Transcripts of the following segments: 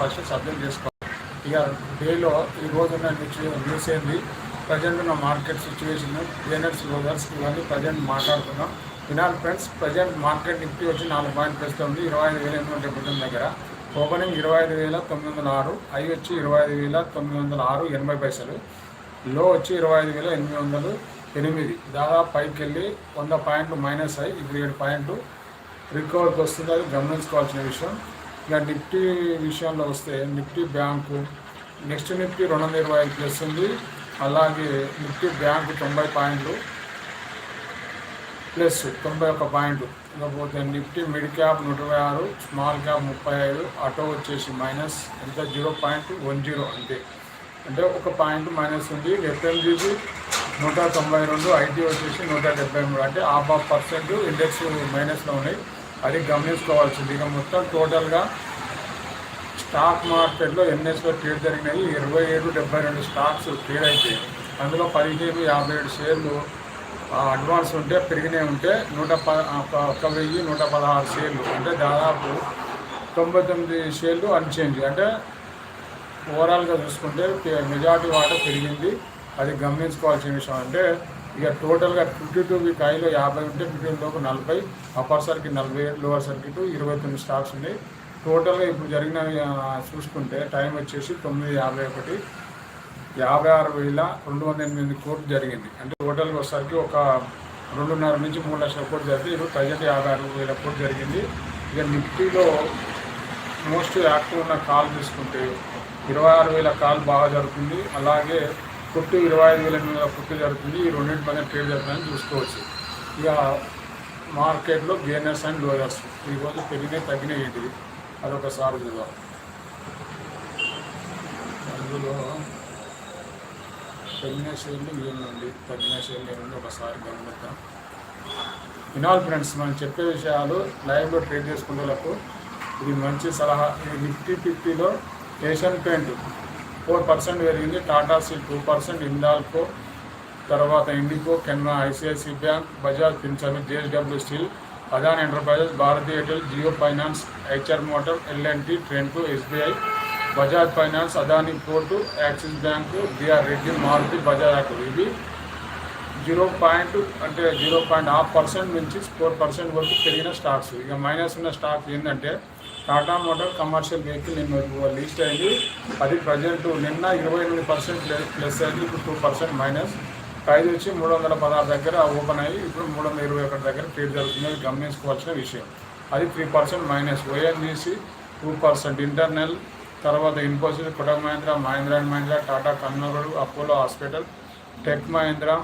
First subject చేసుకోవాలి. ఇక డేలో ఈ రోజున్న న్యూస్ ఏంది? ప్రజెంట్ ఉన్న మార్కెట్ సిచ్యువేషన్ జేనర్స్ లోదర్స్ ఇవన్నీ ప్రజెంట్ మాట్లాడుతున్నాం. వినాలి ఫ్రెండ్స్ ప్రజెంట్ మార్కెట్ నిఫ్టీ వచ్చి నాలుగు పాయింట్ ప్లస్ ఉంది ఇరవై ఐదు వేల ఎనిమిది వందల డెబ్బై తొమ్మిది దగ్గర. ఓపెనింగ్ ఇరవై ఐదు వేల తొమ్మిది వందల ఆరు. ఐ వచ్చి ఇరవై ఐదు వేల తొమ్మిది వందల ఆరు ఎనభై పైసలు. లో వచ్చి ఇరవై ఐదు వేల ఎనిమిది వందలు ఎనిమిది. దాదాపు పైకి వెళ్ళి వంద పాయింట్లు మైనస్ అయ్యి ఇప్పుడు ఏడు పాయింట్లు రికవర్కి వస్తుంది. అది గమనించుకోవాల్సిన విషయం. ఇక నిఫ్టీ విషయంలో వస్తే నిఫ్టీ బ్యాంకు నెక్స్ట్ నిఫ్టీ రెండు వందల ఇరవై ఐదు ప్లస్ ఉంది అలాగే నిఫ్టీ బ్యాంకు తొంభై పాయింట్లు ప్లస్ తొంభై ఒక్క పాయింట్ ఇకపోతే నిఫ్టీ మిడ్ క్యాప్ నూట ఇరవై ఆరు స్మాల్ క్యాప్ ముప్పై ఐదు ఆటో వచ్చేసి మైనస్ ఎంత? జీరో పాయింట్ వన్ జీరో అంతే. అంటే ఒక పాయింట్ మైనస్ ఉంది. ఎఫ్ఎంజీబీ నూట తొంభై రెండు ఐటీ వచ్చేసి నూట డెబ్బై మూడు. అంటే హాఫ్ హాఫ్ పర్సెంట్ ఇండెక్స్ మైనస్లో ఉన్నాయి. అది గమనించుకోవాల్సింది. ఇక మొత్తం టోటల్గా స్టాక్ మార్కెట్లో ఎన్ఎస్లో ట్రేడ్ జరిగినాయి. ఇరవై ఏడు డెబ్బై రెండు స్టాక్స్ ట్రేడ్ అయితే అందులో పదిహేను యాభై ఏడు షేర్లు అడ్వాన్స్ ఉంటే పెరిగినాయి ఉంటే నూట ప ఒక వెయ్యి నూట పదహారు షేర్లు. అంటే దాదాపు తొంభై తొమ్మిది షేర్లు అన్చేంజ్. అంటే ఓవరాల్గా చూసుకుంటే మెజార్టీ వాటా పెరిగింది. అది గమనించుకోవాల్సిన విషయం అంటే ఇక టోటల్గా ఫిఫ్టీ టూ వీక్ హైలో యాభై ఉంటే ఫిఫ్టీ లోపు నలభై అప్పర్ సర్కిట్ నలభై లోవర్ సర్కిట్ ఇరవై తొమ్మిది స్టాక్స్ ఉన్నాయి. టోటల్గా ఇప్పుడు జరిగిన చూసుకుంటే టైం వచ్చేసి తొమ్మిది యాభై ఒకటి యాభై ఆరు వేల రెండు వందల ఎనిమిది కోట్లు జరిగింది. అంటే టోటల్గా వచ్చేసరికి ఒక రెండున్నర నుంచి మూడు లక్షల కోట్లు జరిగింది. ఇప్పుడు ప్రజెంట్ యాభై ఆరు వేల కోట్లు జరిగింది. ఇక నిఫ్టీలో మోస్ట్ యాక్టివ్ ఉన్న కాల్ తీసుకుంటే ఇరవై ఆరు వేల కాల్ బాగా జరుగుతుంది. అలాగే పుట్టు ఇరవై ఐదు వేల ఎనిమిది వందల పుట్టు జరుగుతుంది. ఈ రెండింటి మధ్య ట్రేడ్ జరుగుతుందని చూసుకోవచ్చు. ఇక మార్కెట్లో గేనర్స్ అండ్ లోయర్స్. ఈరోజు పెరిగినాయి తగ్గినాయి ఏంటిది అదొకసారి చూద్దాం అందులో తగ్గిన షేర్లు ఏముంది తగ్గిన షేర్లు ఏముంది ఒకసారి గమనిద్దాం. వినాలి ఫ్రెండ్స్ మనం చెప్పే విషయాలు లైవ్లో ట్రేడ్ చేసుకునే ఇది మంచి సలహా. ఇది నిఫ్టీ ఫిఫ్టీలో ఏషియన్ పెయింట్ ఫోర్ పర్సెంట్ పెరిగింది. Tata Steel two percent Hindalco తర్వాత IndiGo Canara ICICI Bank Bajaj Finserv JSW Steel Adani Enterprises Bharti Airtel Jio Finance HR Motor LNT Trent SBI Bajaj Finance Adani Port Axis Bank BR Reddy Maruti Bajaj Auto ఇవి zero point అంటే zero point half percent నుంచి four percent వరకు పెరిగిన stocks. ఇక minus ఉన్న stock ఏంటంటే Tata motor commercial vehicle నిన్న list అయింది అది ప్రజెంట్ నిన్న ఇరవై ఎనిమిది పర్సెంట్ ప్లస్ అయింది. ఇప్పుడు టూ పర్సెంట్ మైనస్. ప్రైజ్ వచ్చి మూడు వందల పదహారు దగ్గర ఓపెన్ అయ్యి ఇప్పుడు మూడు వందల ఇరవై ఒకటి దగ్గర ట్రేడ్ జరుగుతుంది. గమనించుకోవాల్సిన విషయం. అది three percent minus. ONGC two percent. Internal తర్వాత Infosys Kotak Mahindra Mahindra and Mahindra Tata Kannur Apollo hospital Tech Mahindra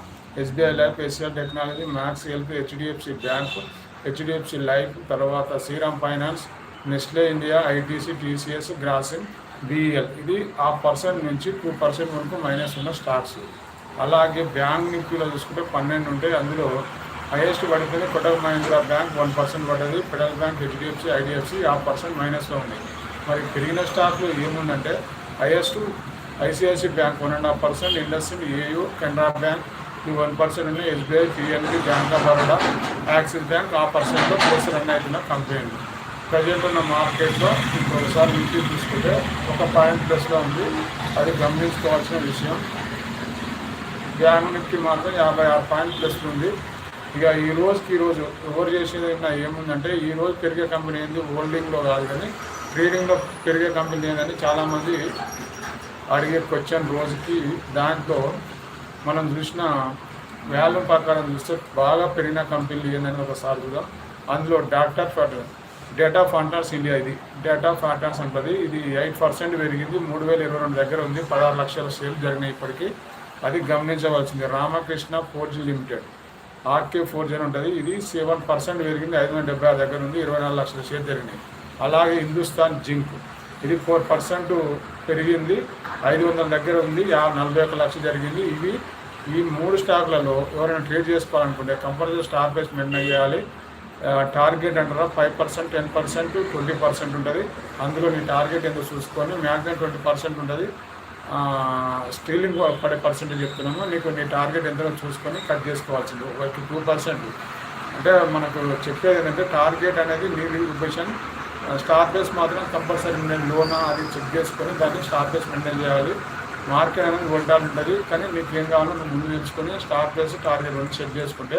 SBI Life SL Technology Max Health HDFC Bank HDFC Life తర్వాత Shriram Finance Nestle India ITC TCS Grasim BEL. ఇది ఆ percent నుంచి two percent వరకు minus ఉన్న stocks. అలాగే bank నిఫ్టీలో చూసుకుంటే పన్నెండు ఉంటాయి. అందులో హైయెస్ట్ పడిపోయింది Kotak Mahindra Bank one percent పడ్డది. ఫెడరల్ బ్యాంక్ హెచ్డిఎఫ్సి ఐడిఎఫ్సి ఆ పర్సెంట్ మైనస్లో ఉంది. మరి పెరిగిన స్టాక్లు ఏముందంటే highest ICICI Bank one and half percent industry AU Canara Bank ఈ వన్ పర్సెంట్ ఉన్నాయి. SBI PNB Bank of Baroda Axis Bank ఆ పర్సెంట్లో ప్లస్ రన్ అవుతున్న కంపెనీలు ప్రజెంట్ ఉన్న మార్కెట్లో ఇప్పుడు ఒకసారి నిఫ్టీ తీసుకుంటే ఒక పాయింట్ ప్లస్లో ఉంది. అది గమనించుకోవాల్సిన విషయం. బ్యాంక్ నిఫ్టీ మాత్రం యాభై ఆరు పాయింట్ ప్లస్ ఉంది. ఇక ఈ రోజుకి ఈ రోజు ఎవరు చేసేది ఏముందంటే ఈ రోజు పెరిగే కంపెనీ ఏంది? హోల్డింగ్లో కాదు కానీ ట్రేడింగ్లో పెరిగే కంపెనీ ఏందని చాలామంది అడిగే క్వశ్చన్ రోజుకి. దాంట్లో మనం చూసిన వాల్యూ ప్రకారం చూస్తే బాగా పెరిగిన కంపెనీలు ఏందని ఒకసారి చూద్దాం. అందులో డాక్టర్ ఫర్ డేటా ఫంటార్స్ ఇండియా ఇది. డేటా ఫాంటర్స్ అంటది. ఇది ఎయిట్ పర్సెంట్ పెరిగింది. మూడు వేల ఇరవై రెండు దగ్గర ఉంది. పదహారు లక్షల సేల్ జరిగినాయి ఇప్పటికీ. అది గమనించవలసింది. Ramakrishna Forgy limited. RK four G ఉంటుంది. ఇది సెవెన్ పర్సెంట్ పెరిగింది. ఐదు వందల డెబ్బై ఆరు దగ్గర ఉంది. ఇరవై నాలుగు లక్షల షేర్ జరిగినాయి. అలాగే హిందుస్థాన్ జింక్. ఇది ఫోర్ పర్సెంట్ పెరిగింది. ఐదు వందల దగ్గర ఉంది. నలభై ఒక్క లక్షలు జరిగింది. ఇవి ఈ మూడు స్టాక్లలో ఎవరైనా ట్రేడ్ చేసుకోవాలనుకుంటే కంపల్సరీ స్టాక్ బేస్ మెయింటైన్ చేయాలి. టార్గెట్ అంటారా? Five percent ten percent twenty percent ఉంటుంది. అందులో నీ టార్గెట్ ఎంతో చూసుకొని మ్యాక్సిమం ట్వంటీ పర్సెంట్ ఉంటుంది. స్టీలింగ్ పడే పర్సెంటేజ్ చెప్తున్నాము. నీకు నీ టార్గెట్ ఎంతో చూసుకొని కట్ చేసుకోవాల్సింది. ఒక టూ పర్సెంట్. అంటే మనకు చెప్పేది ఏంటంటే టార్గెట్ అనేది నీ రిజర్వేషన్ స్టార్ బేస్ మాత్రం కంపల్సరీ నేను లోనా అది చెక్ చేసుకొని దాన్ని స్టార్ బేస్ మెయింటైన్ చేయాలి. మార్కెట్ అనేది కొట్టాలి ఉంటుంది. కానీ మీకు ఏం కావాలో నువ్వు ముందు నేర్చుకొని స్టార్ బేస్ టార్గెట్ రెండు చెక్ చేసుకుంటే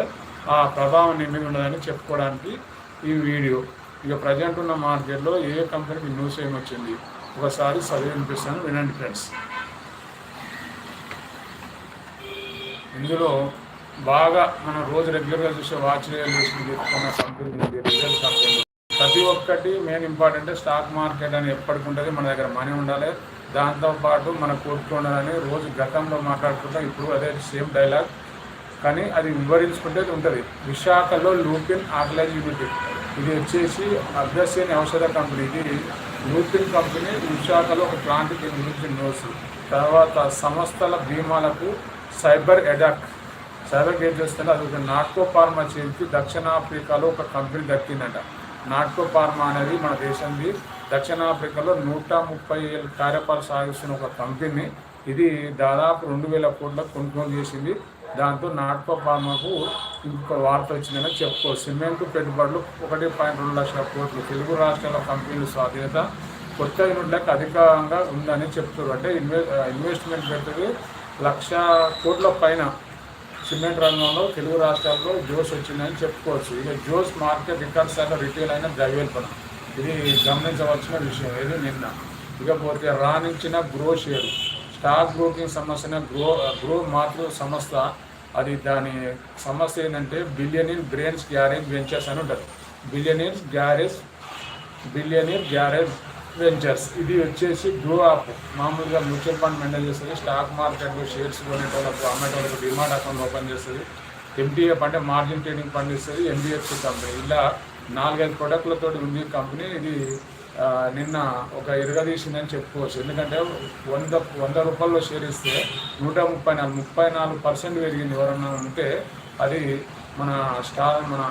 ఆ ప్రభావం నీ మీద ఉండదని చెప్పుకోవడానికి ఈ వీడియో. ఇక ప్రజెంట్ ఉన్న మార్కెట్లో ఏ కంపెనీకి న్యూస్ ఏమొచ్చింది ఒకసారి చదివి వినిపిస్తాను వినండి ఫ్రెండ్స్ ఇందులో బాగా మనం రోజు రెగ్యులర్గా చూసే వాచ్ చేసుకున్న కంపెనీ ఉంది రిజల్ట్ కంపెనీ ప్రతి ఒక్కటి మెయిన్ ఇంపార్టెంట్ స్టాక్ మార్కెట్ అని ఎప్పటికి ఉంటుంది మన దగ్గర మనీ ఉండాలి. దాంతోపాటు మన ఉండాలని రోజు గతంలో మాట్లాడుకుంటాం ఇప్పుడు అదే సేమ్ డైలాగ్ కానీ అది వివరించుకుంటే ఉంటుంది. విశాఖలో లూపిన్ ఆర్గలైజ్ యూనిటీ. ఇది వచ్చేసి అగ్రసేని ఔషధ కంపెనీ. ఇది లూపిన్ కంపెనీ విశాఖలో ఒక ప్లాంట్ గురించి న్యూస్ తర్వాత సంస్థల బీమాలకు సైబర్ ఎడాక్. సైబర్ గేట్ చేస్తే అది ఒక నాట్కో ఫార్మా చేసి దక్షిణాఫ్రికాలో ఒక కంపెనీ దక్కిందట. నాట్కో ఫార్మా అనేది మన దేశంది. దక్షిణాఫ్రికాలో నూట ముప్పై ఏళ్ళ కార్యపాలు సాగిస్తున్న ఒక కంపెనీ. ఇది దాదాపు రెండు వేల కోట్ల కొనుగోలు చేసింది. దాంతో నాట్కో ఫార్మాకు ఇంకొక వార్త వచ్చిందని చెప్పుకో. సిమెంట్ పెట్టుబడులు ఒకటి పాయింట్ రెండు లక్షల కోట్లు. తెలుగు రాష్ట్రాల కంపెనీల స్వాధీనత కొత్త యూనిట్లకు అధికంగా ఉందని చెప్తారు అంటే ఇన్వె ఇన్వెస్ట్మెంట్ పెట్టి లక్ష కోట్ల పైన సిమెంట్ రంగంలో తెలుగు రాష్ట్రాల్లో జోస్ వచ్చిందని చెప్పుకోవచ్చు. ఇక జోస్ మార్కెట్ రికార్డ్ అయినా రిటైల్ అయిన ద్రవ్యోల్పణం ఇది గమనించవలసిన విషయం. ఇది నిన్న. ఇకపోతే రాణించిన గ్రో షేర్ స్టాక్ బ్రోకింగ్ సమస్య గ్రో గ్రో మాతృ సంస్థ అది దాని సమస్య ఏంటంటే బిలియనీర్ బ్రెయిన్స్ గ్యారేజ్ వెంచర్స్ అని ఉంటుంది. Billionaire garage billionaire garage ventures. ఇది వచ్చేసి గ్రో అప్ మామూలుగా మ్యూచువల్ ఫండ్ మేనేజ్ చేస్తుంది స్టాక్ మార్కెట్లో షేర్స్ కొనేటోళ్ళకు అమ్మేటోళ్ళకు డిమాండ్ అకౌంట్ ఓపెన్ చేస్తుంది. ఎంటీఎఫ్ అంటే మార్జిన్ ట్రేడింగ్ ఫండ్ ఇస్తుంది ఎన్బిఎఫ్సి కంపెనీ. ఇలా నాలుగైదు ప్రొడక్ట్లతో ఉంది కంపెనీ. ఇది నిన్న ఒక ఇరగదీసిందని చెప్పుకోవచ్చు. ఎందుకంటే వంద వంద రూపాయల్లో షేర్ ఇస్తే నూట ముప్పై నాలుగు ముప్పై నాలుగు పర్సెంట్ పెరిగింది ఎవరన్నా ఉంటే అది మన స్టార్ మన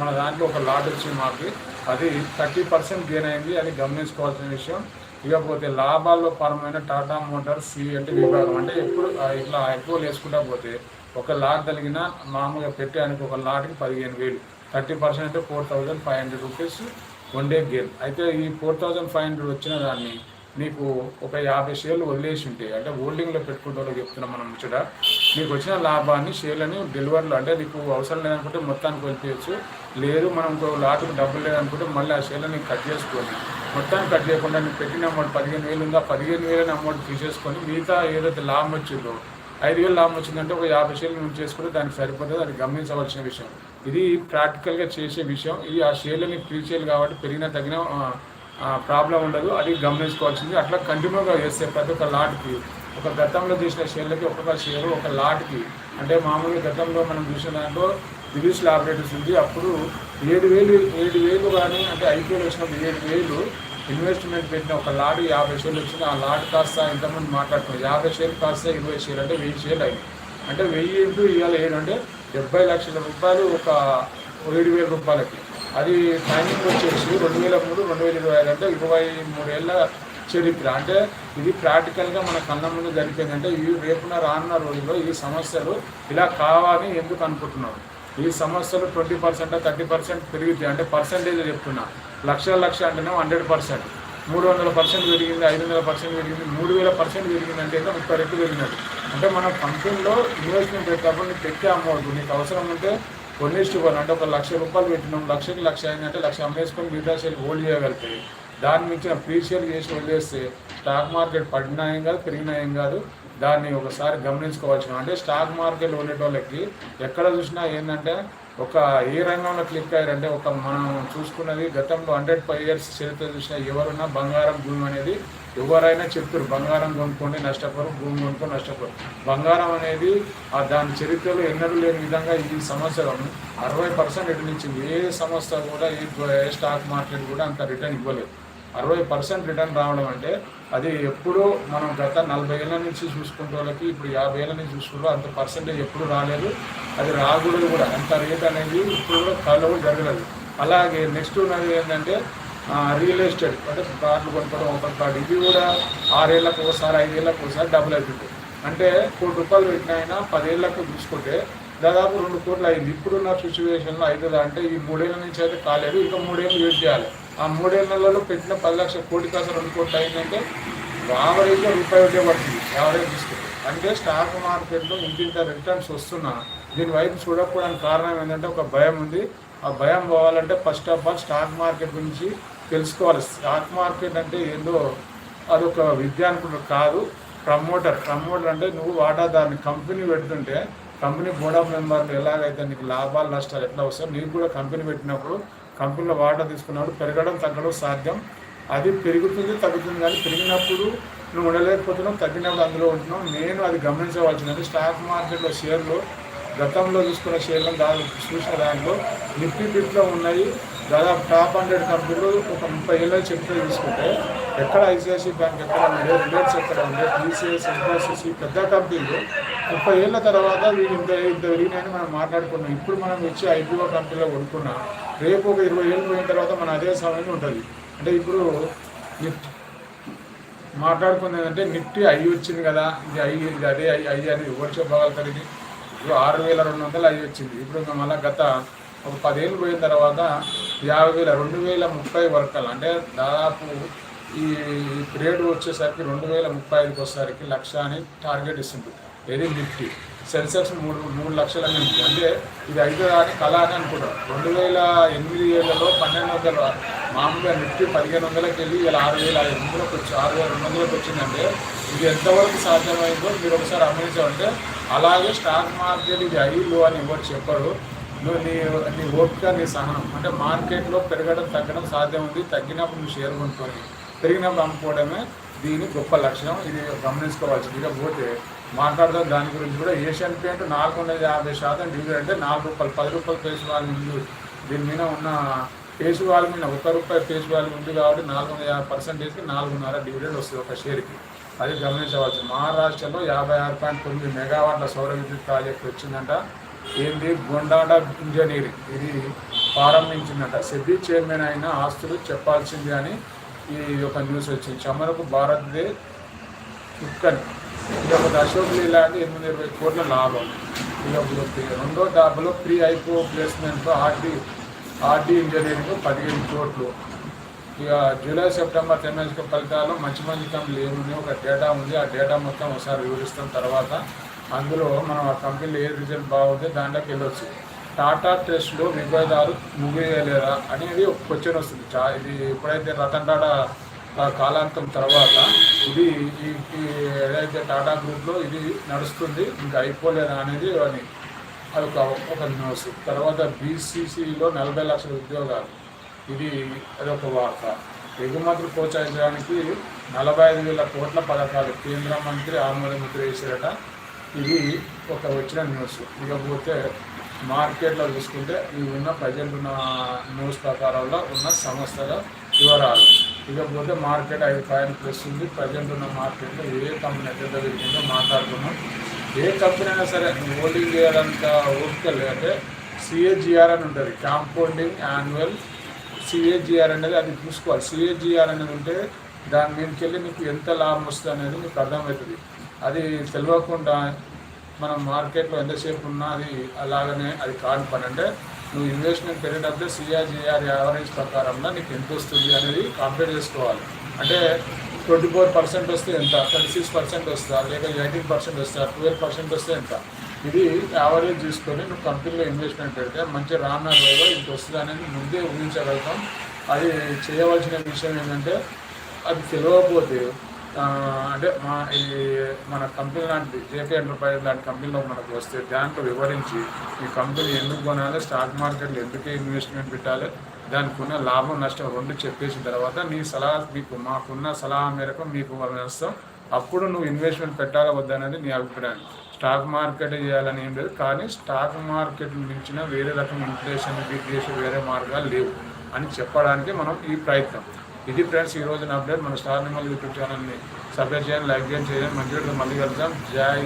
మన దాంట్లో ఒక లాట్ వచ్చింది మాకు అది థర్టీ పర్సెంట్ గెయిన్ అయింది. అది గమనించుకోవాల్సిన విషయం. ఇకపోతే లాభాల్లో పరమైన టాటా మోటార్స్ సిఎంటి విభాగం. అంటే ఎప్పుడు ఇట్లా ఎక్కువ వేసుకుంటా పోతే ఒక లాట్ కలిగిన మామూలుగా పెట్టడానికి ఒక లాట్కి పదిహేను వేలు. థర్టీ పర్సెంట్ అంటే four thousand five hundred rupees one day game. అయితే ఈ ఫోర్ థౌజండ్ ఫైవ్ హండ్రెడ్ వచ్చిన దాన్ని నీకు ఒక యాభై షేర్లు వదిలేసి ఉంటే అంటే హోల్డింగ్లో పెట్టుకుంటే చెప్తున్నాం మనం ముచ్చట నీకు వచ్చిన లాభాన్ని షేర్లని డెలివరీలో అంటే నీకు అవసరం లేదనుకుంటే మొత్తానికి వెళ్ళిపోయచ్చు లేదు మనం ఇంకో లాటుకు డబ్బులు లేదనుకుంటే మళ్ళీ ఆ షేర్లని కట్ చేసుకొని మొత్తాన్ని కట్ చేయకుండా నీకు పెట్టిన అమౌంట్ పదిహేను వేలు ఉందా? పదిహేను వేలని అమౌంట్ తీసేసుకొని మిగతా ఏదైతే లాభం వచ్చిందో ఐదు వేలు లాభం వచ్చిందంటే ఒక యాభై షేర్లు నుంచి చేసుకుంటే దానికి సరిపోతుంది అది గమనించవలసిన విషయం. ఇది ప్రాక్టికల్గా చేసే విషయం. ఇది ఆ షేర్లని ఫ్రీ కాబట్టి పెరిగిన తగిన ప్రాబ్లం ఉండదు. అది గమనించుకోవాల్సింది. అట్లా కంటిన్యూగా చేస్తే ప్రతి ఒక్క లాట్కి ఒక గతంలో చేసిన షేర్లకి ఒక్కొక్క షేరు ఒక లాట్కి. అంటే మామూలుగా గతంలో మనం చూసిన దాంట్లో దిలీష్ లాబరేటర్స్ ఉంది. అప్పుడు ఏడు వేలు ఏడు వేలు కానీ అంటే ఐపీఎల్ వచ్చినప్పుడు ఏడు వేలు ఇన్వెస్ట్మెంట్ పెట్టిన ఒక లాడు యాభై షేర్లు వచ్చింది. ఆ లాడ్ కాస్త ఇంతమంది మాట్లాడుతున్నాం యాభై షేర్లు కాస్త ఇరవై షేర్లు అంటే వెయ్యి షేర్లు అయింది. అంటే వెయ్యి ఇంటూ ఇవాళ ఏంటంటే డెబ్బై లక్షల రూపాయలు ఒక ఏడు వేల రూపాయలకి. అది టైమింగ్ వచ్చేసి రెండు వేల మూడు రెండు వేల ఇరవై ఐదు అంటే ఇరవై మూడేళ్ళ చరిత్ర. అంటే ఇది ప్రాక్టికల్గా మన కళ్ళ ముందు జరిపోయిందంటే ఈ రేపున రానున్న రోజుల్లో ఈ సమస్యలు ఇలా కావాలని ఎందుకు అనుకుంటున్నారు ఈ సమస్యలు ట్వంటీ పర్సెంట్ థర్టీ పర్సెంట్ పెరుగుతాయి అంటే పర్సెంటేజ్ చెప్తున్నా. లక్ష లక్ష అంటేనే హండ్రెడ్ పర్సెంట్ మూడు వందల పర్సెంట్ పెరిగింది ఐదు వందల పర్సెంట్ పెరిగింది మూడు వేల పర్సెంట్ పెరిగింది అంటే ముప్పై రెట్లు పెరిగినట్టు అంటే మన కంపెనీలో ఇన్వెస్ట్మెంట్ పెట్టినప్పుడు నీకు పెట్టే అమౌంట్ నీకు అవసరం ఉంటే కొన్ని వన్ అంటే ఒక లక్ష రూపాయలు పెట్టినాం లక్షకి లక్ష అయిందంటే లక్ష అమ్మేసుకొని మిగతా షేర్ హోల్డ్ చేయగలుగుతాయి దాని మించిన ప్రీ చేసి వదిలేస్తే స్టాక్ మార్కెట్ పడినాయం కాదు పెరిగినాయం కాదు దాన్ని ఒకసారి గమనించుకోవాల్సిన అంటే స్టాక్ మార్కెట్ ఉండేటోళ్ళకి ఎక్కడ చూసినా ఏంటంటే ఒక ఏ రంగంలో క్లిక్ అయ్యారంటే ఒక మనం చూసుకున్నది గతంలో హండ్రెడ్ ఫైవ్ ఇయర్స్ చరిత్ర చూసిన ఎవరున్నా బంగారం భూమి అనేది ఎవరైనా చెప్తారు బంగారం కొనుక్కోండి నష్టపోరు. భూమి కొనుక్కొని నష్టపోరు. బంగారం అనేది ఆ దాని చరిత్రలో ఎన్నడూ లేని విధంగా ఈ సంవత్సరం అరవై పర్సెంట్ రిటర్న్ ఇచ్చింది ఏ సంస్థ కూడా ఏ స్టాక్ మార్కెట్ కూడా అంత రిటర్న్ ఇవ్వలేదు. అరవై పర్సెంట్ రిటర్న్ రావడం అంటే అది ఎప్పుడూ మనం గత నలభై ఏళ్ళ నుంచి చూసుకుంటే వాళ్ళకి ఇప్పుడు యాభై ఏళ్ళ నుంచి చూసుకుంటూ అంత పర్సెంటేజ్ ఎప్పుడు రాలేదు. అది రాకూడదు కూడా. అంత రేట్ అనేది ఇప్పుడు కూడా కళ్ళు జరగలేదు. అలాగే నెక్స్ట్ ఉన్నది ఏంటంటే రియల్ ఎస్టేట్ అంటే కార్లు కొనుక్కోవడం ఒక కార్డు ఇది కూడా ఆరేళ్ళకు ఒకసారి ఐదేళ్ళకు ఒకసారి డబుల్ అవుతుంది అంటే కోటి రూపాయలు పెట్టిన పదేళ్ళకు చూసుకుంటే దాదాపు రెండు కోట్లు అయింది. ఇప్పుడున్న సిచ్యువేషన్లో అవుతుందా అంటే ఈ మూడేళ్ళ నుంచి అయితే కాలేదు. ఇంకా మూడేళ్ళు యూజ్ చేయాలి. ఆ మూడేళ్ళలో పెట్టిన పది లక్షల కోటి కాస్త రెండు కోట్లు అయిందంటే యావరేజ్లో రూపాయి ఒకటే పడుతుంది యావరేజ్ తీసుకుంటే. అంటే స్టాక్ మార్కెట్లో ఇంటింత రిటర్న్స్ వస్తున్నా దీని వైపు చూడకపోవడానికి కారణం ఏంటంటే ఒక భయం ఉంది. ఆ భయం పోవాలంటే first of all stock market గురించి తెలుసుకోవాలి. స్టాక్ మార్కెట్ అంటే ఏందో అదొక విద్య అనుకుంటారు కాదు ప్రమోటర్. ప్రమోటర్ అంటే నువ్వు వాటాదారుని కంపెనీ పెడుతుంటే కంపెనీ బోర్డ్ ఆఫ్ మెంబర్లు ఎలాగైతే నీకు లాభాలు నష్టాలు ఎట్లా వస్తాయో నీకు కూడా కంపెనీ పెట్టినప్పుడు కంపెనీలో వాటర్ తీసుకున్నప్పుడు పెరగడం తగ్గడం సాధ్యం. అది పెరుగుతుంది తగ్గుతుంది కానీ పెరిగినప్పుడు నువ్వు ఉండలేకపోతున్నావు తగ్గినప్పుడు అందులో ఉంటున్నావు. నేను అది గమనించవలసినది స్టాక్ మార్కెట్లో షేర్లు గతంలో చూసుకున్న షేర్లను దాని చూసిన దాంట్లో నిఫ్టీ బిట్లో ఉన్నాయి. దాదాపు టాప్ హండ్రెడ్ కంపెనీలు ఒక ముప్పై ఏళ్ళ చెప్తే తీసుకుంటే ఎక్కడ ఐసిఐసి బ్యాంక్ ఎక్కడ ఉండే రిలయన్స్ ఎక్కడ ఉండే టీసీఎస్ ఎన్ఎస్ఎస్సి పెద్ద కంపెనీలు ముప్పై ఏళ్ళ తర్వాత వీళ్ళు ఇంత ఇంత పెరిగినాయని మనం మాట్లాడుకున్నాం. ఇప్పుడు మనం వచ్చి ఐపీఓ కంపెనీలో కొనుక్కున్నాం రేపు ఒక ఇరవై ఏళ్ళు పోయిన తర్వాత మన అదే సమయం ఉంటుంది. అంటే ఇప్పుడు నిఫ్టీ మాట్లాడుకున్నది అంటే నిఫ్టీ అయ్యి వచ్చింది కదా ఇది అయ్యి ఇది అదే అయ్యి అయ్యి అని ఎవరు చెప్పగలుగుతారు ఇది? ఇప్పుడు ఆరు వేల రెండు వందలు అయ్యి వచ్చింది. ఇప్పుడు మళ్ళీ గత ఒక పదేళ్ళు పోయిన తర్వాత యాభై వేల రెండు వేల ముప్పై వరకల్ అంటే దాదాపు ఈ పీరియడ్ వచ్చేసరికి రెండు వేల ముప్పై ఐదుకి వచ్చేసరికి లక్ష అని టార్గెట్ ఇస్తుంది ఏది నిఫ్టీ సెన్సెక్స్ మూడు మూడు లక్షలు నుంచి. అంటే ఇది ఐదు అని కళ అని అనుకుంటారు. రెండు వేల ఎనిమిది ఏళ్ళలో పన్నెండు వందల మామూలుగా నిఫ్టీ పదిహేను వందలకి వెళ్ళి ఇలా ఆరు వేల ఐదు వందలకు వచ్చి ఆరు వేల రెండు వందలకు వచ్చిందంటే ఇది ఎంతవరకు సాధ్యమైందో మీరు ఒకసారి గమనించామంటే అలాగే స్టాక్ మార్కెట్ ఇది ఐదు అని ఎవరు చెప్పరు. నువ్వు నీ నీ ఓపిక నీ సహనం. అంటే మార్కెట్లో పెరగడం తగ్గడం సాధ్యం ఉంది. తగ్గినప్పుడు నువ్వు షేర్ కొనుక్కొని పెరిగినప్పుడు అమ్ముకోవడమే దీని గొప్ప లక్షణం ఇది గమనించుకోవాల్సింది. ఇకపోతే మాట్లాడదాం దాని గురించి కూడా. ఏషియన్ పెయింట్ నాలుగు వందల యాభై శాతం డివిడెండ్ అంటే నాలుగు రూపాయలు పది రూపాయలు పేసు వాళ్ళు ముందు. దీని మీద ఉన్న పేసు వాళ్ళ మీద ఒక రూపాయి పేసు వాళ్ళు ఉంది కాబట్టి నాలుగు వందల యాభై పర్సెంటేజ్కి నాలుగున్నర డివిడెండ్ వస్తుంది ఒక షేర్కి. అది గమనించవచ్చు మహారాష్ట్రలో యాభై ఆరు పాయింట్ తొమ్మిది మెగావాట్ల సౌర విద్యుత్ ప్రాజెక్ట్ వచ్చిందంట. ఏంది? గొండాడ ఇంజనీరింగ్ ఇది ప్రారంభించిందట. సెబీ చైర్మన్ అయిన ఆస్తులు చెప్పాల్సింది అని ఈ యొక్క న్యూస్ వచ్చింది. చమరకు భారత్దే కుక్కని ఇది ఒక అశోక్ లీలాంటి ఎనిమిది ఇరవై కోట్ల లాభం. ఇక రెండో డాబ్లో pre IPO placement RD RD engineering పదిహేను కోట్లు. ఇక జూలై సెప్టెంబర్ తెమ్మక ఫలితాలు మంచి మంచి కంపెనీలు ఒక డేటా ఉంది. ఆ డేటా మొత్తం ఒకసారి వివరిస్తాం. తర్వాత అందులో మనం ఆ కంపెనీలో ఏ రిజల్ట్ బాగుంది దాంట్లోకి వెళ్ళొచ్చు. టాటా టెస్ట్లో విభేదాలు ముగియలేరా అనేది ఒక క్వశ్చన్ వస్తుంది. చా ఇది ఎప్పుడైతే రతన్ టాటా కాలాంతం తర్వాత ఇది ఈ ఏదైతే టాటా గ్రూప్లో ఇది నడుస్తుంది ఇంకా అయిపోలేదా అనేది అని అదొక ఒక న్యూస్ తర్వాత బీసీసీలో నలభై లక్షల ఉద్యోగాలు. ఇది అదొక వార్త. ఎగుమతులు ప్రోత్సహించడానికి నలభై ఐదు వేల కోట్ల పథకాలు కేంద్ర మంత్రి ఆమోద ముద్ర వేసారట ఇది ఒక వచ్చిన న్యూస్ ఇకపోతే మార్కెట్లో చూసుకుంటే ఇవి ఉన్న ప్రజెంట్ ఉన్న న్యూస్ ప్రకారంలో ఉన్న సంస్థల వివరాలు. ఇకపోతే మార్కెట్ ఐదు పాయింట్ ప్లస్ ఉంది ప్రజెంట్ ఉన్న మార్కెట్లో ఏ కంపెనీ ఎంత పెరిగిందో మాట్లాడుకున్నాం ఏ కంపెనీ అయినా సరే హోల్డింగ్ చేయాలంత ఓపిక లేదంటే సిఏజిఆర్ అని ఉంటుంది. కాంపౌండింగ్ యాన్యువల్ సిఏజిఆర్ అనేది అది చూసుకోవాలి. సిఏజిఆర్ అనేది ఉంటే దాని మీదకి వెళ్ళి మీకు ఎంత లాభం వస్తుంది అనేది మీకు అర్థమవుతుంది. అది తెలియకుండా మనం మార్కెట్లో ఎంతసేపు ఉన్నా అది అలాగనే అది కాని పని. అంటే నువ్వు ఇన్వెస్ట్మెంట్ పెరిగేటప్పుడు సిఆర్జిఆర్ యావరేజ్ ప్రకారంగా నీకు ఎంత వస్తుంది అనేది కంపేర్ చేసుకోవాలి. అంటే ట్వంటీ ఫోర్ పర్సెంట్ వస్తే ఎంత? థర్టీ సిక్స్ పర్సెంట్ వస్తా? లేక ఎయిటీన్ పర్సెంట్ వస్తా? ట్వెల్వ్ పర్సెంట్ వస్తే ఎంత? ఇది యావరేజ్ తీసుకొని నువ్వు కంపెనీలో ఇన్వెస్ట్మెంట్ పెడితే మంచి రానున్న రోజులో ఇంత వస్తుంది అనేది ముందే ఊహించగలుగుతాం. అది చేయవలసిన విషయం ఏంటంటే అది తెలియకపోతే అంటే మా ఈ మన కంపెనీ లాంటి జేకే ఎంటర్ప్రైజ్ లాంటి కంపెనీలో మనకు వస్తే దాంట్లో వివరించి ఈ కంపెనీ ఎందుకు కొనాలి స్టాక్ మార్కెట్లో ఎందుకే ఇన్వెస్ట్మెంట్ పెట్టాలి దానికి ఉన్న లాభం నష్టం రెండు చెప్పేసిన తర్వాత నీ సలహా మీకు మాకున్న సలహా మేరకు మీకు నష్టం అప్పుడు నువ్వు ఇన్వెస్ట్మెంట్ పెట్టాలా వద్దనేది నీ అభిప్రాయం. స్టాక్ మార్కెట్ చేయాలని ఏం లేదు కానీ స్టాక్ మార్కెట్ మించిన వేరే రకం ఇన్ఫ్లేషన్ బీట్ చేసే వేరే మార్గాలు లేవు అని చెప్పడానికి మనం ఈ ప్రయత్నం. ఇది ఫ్రెండ్స్ ఈ రోజున అప్డేట్ మన స్టార్ నిమ్మల్ యూట్యూబ్ ఛానల్ని సబ్స్క్రైబ్ చేయండి లైక్ చేయండి చేయండి. మంచి మళ్ళీ కలుద్దాం. జై